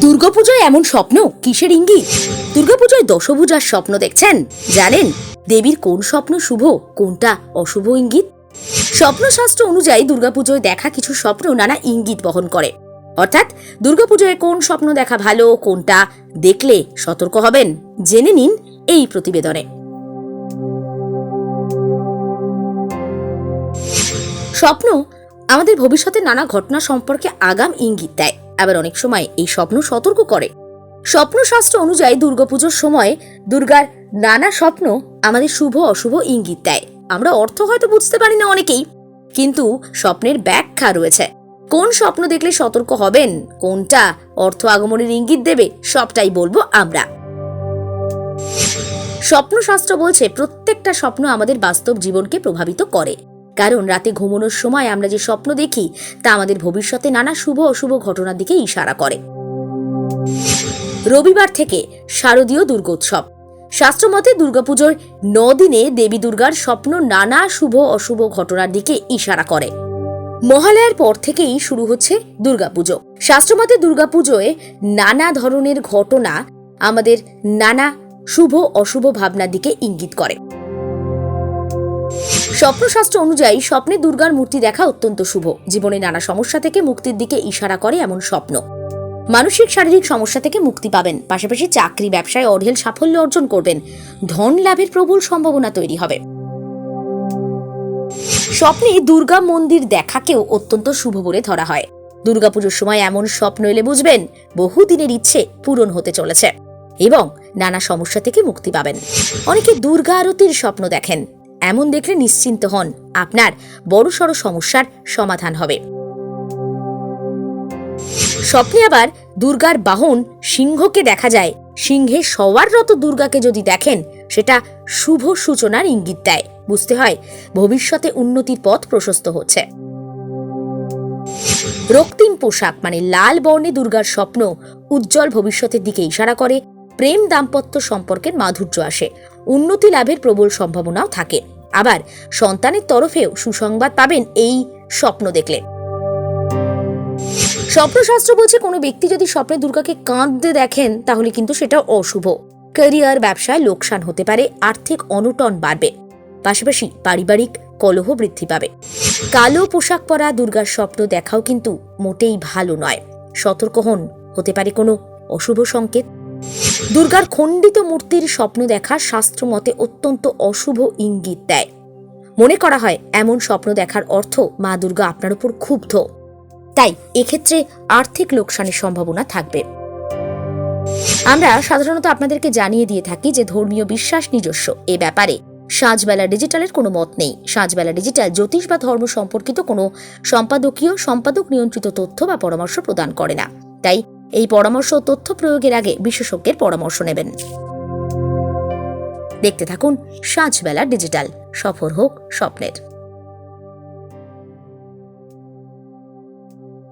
দুর্গাপুজোয় এমন স্বপ্ন? কিসের ইঙ্গিত? দুর্গাপুজোয় দশভুজার স্বপ্ন দেখছেন? জানেন, দেবীর কোন স্বপ্ন শুভ, কোনটা অশুভ ইঙ্গিত? স্বপ্নশাস্ত্র অনুযায়ী দুর্গাপুজোয় দেখা কিছু স্বপ্ন নানা ইঙ্গিত বহন করে। অর্থাৎ, দুর্গাপুজোয় কোন স্বপ্ন দেখা ভালো, কোনটা দেখলে সতর্ক হবেন? জেনে নিন এই প্রতিবেদনে। স্বপ্ন আমাদের ভবিষ্যতে নানা ঘটনা সম্পর্কে আগাম ইঙ্গিত দেয়। আবার অনেক সময় এই স্বপ্ন সতর্ক করে। স্বপ্নশাস্ত্র অনুযায়ী দুর্গাপুজোর সময় দুর্গার নানা স্বপ্ন আমাদের শুভ অশুভ ইঙ্গিত দেয়। আমরা অর্থ হয়তো বুঝতে পারি না অনেকেই, কিন্তু স্বপ্নের ব্যাখ্যা রয়েছে। কোন স্বপ্ন দেখলে সতর্ক হবেন, কোনটা অর্থ আগমনের ইঙ্গিত দেবে, সবটাই বলব আমরা। স্বপ্নশাস্ত্র বলছে, প্রত্যেকটা স্বপ্ন আমাদের বাস্তব জীবনকে প্রভাবিত করে। কারণ রাতে ঘুমানোর সময় আমরা যে স্বপ্ন দেখি, তা আমাদের ভবিষ্যতে নানা শুভ অশুভ ঘটনার দিকে ইশারা করে। রবিবার থেকে শারদীয় দুর্গোৎসব। শাস্ত্রমতে দুর্গাপুজোর দিনে দেবী দুর্গার স্বপ্ন নানা শুভ অশুভ ঘটনার দিকে ইশারা করে। মহালয়ার পর থেকেই শুরু হচ্ছে দুর্গাপুজো। শাস্ত্রমতে দুর্গাপুজোয় নানা ধরনের ঘটনা আমাদের নানা শুভ অশুভ ভাবনার দিকে ইঙ্গিত করে। স্বপ্নশাস্ত্র অনুযায়ী স্বপ্নে দুর্গার মূর্তি দেখা অত্যন্ত শুভ। জীবনে নানা সমস্যা থেকে মুক্তির দিকে ইশারা করে এমন স্বপ্ন। মানসিক শারীরিক সমস্যা থেকে মুক্তি পাবেন। পাশাপাশি চাকরি, ব্যবসায় অঢেল সাফল্য অর্জন করবেন। ধন লাভের প্রবল সম্ভাবনা তৈরি হবে। স্বপ্নে দুর্গা মন্দির দেখাকেও অত্যন্ত শুভ বলে ধরা হয়। দুর্গাপুজোর সময় এমন স্বপ্ন এলে বুঝবেন বহুদিনের ইচ্ছে পূরণ হতে চলেছে। এবং নানা সমস্যা থেকে মুক্তি পাবেন। অনেকে দুর্গা আরতির স্বপ্ন দেখেন। এমন দেখলে নিশ্চিন্ত হন। আপনার বড়সড় সমস্যার সমাধান হবে। স্বপ্নে আবার দুর্গার বাহন সিংহকে দেখা যায়। সিংহে সবার সওয়াররত দুর্গাকে যদি দেখেন, সেটা শুভ সূচনার ইঙ্গিত দেয়। বুঝতে হয়, ভবিষ্যতে উন্নতির পথ প্রশস্ত হচ্ছে। রক্তিম পোশাক মানে লাল বর্ণে দুর্গার স্বপ্ন উজ্জ্বল ভবিষ্যতের দিকে ইশারা করে। প্রেম দাম্পত্য সম্পর্কের মাধুর্য আসে। উন্নতি লাভের প্রবল সম্ভাবনাও থাকে। আবার সন্তানের তরফেও সুসংবাদ পাবেন এই স্বপ্ন দেখলে। স্বপ্নশাস্ত্র বলছে কোনো ব্যক্তি যদি স্বপ্নে দুর্গাকে কাঁদতে দেখেন, তাহলে কিন্তু সেটা অশুভ। ক্যারিয়ার, ব্যবসায় লোকসান হতে পারে, আর্থিক অনটন বাড়বে, পাশাপাশি পারিবারিক কলহ বৃদ্ধি পাবে। কালো পোশাক পরা দুর্গার স্বপ্ন দেখাও কিন্তু মোটেই ভালো নয়। সতর্ক হন, হতে পারে কোনো অশুভ সংকেত। দুর্গার খণ্ডিত মূর্তির স্বপ্ন দেখা শাস্ত্র মতে অত্যন্ত অশুভ ইঙ্গিত দেয়। মনে করা হয়, এমন স্বপ্ন দেখার অর্থ মা দুর্গা আপনার উপর ক্ষুব্ধ। তাই এক্ষেত্রে আর্থিক লোকসানের সম্ভাবনা থাকবে। আমরা সাধারণত আপনাদেরকে জানিয়ে দিয়ে থাকি যে ধর্মীয় বিশ্বাস নিজস্ব। এ ব্যাপারে সাজবেলা ডিজিটালের কোনো মত নেই। সাজবেলা ডিজিটাল জ্যোতিষ বা ধর্ম সম্পর্কিত কোনো সম্পাদকীয়, সম্পাদক নিয়ন্ত্রিত তথ্য বা পরামর্শ প্রদান করে না। তাই এই পরামর্শ ও তথ্য প্রয়োগের আগে বিশেষজ্ঞের পরামর্শ নেবেন। দেখতে থাকুন সাজবেলা ডিজিটাল। সফর হোক স্বপ্নের।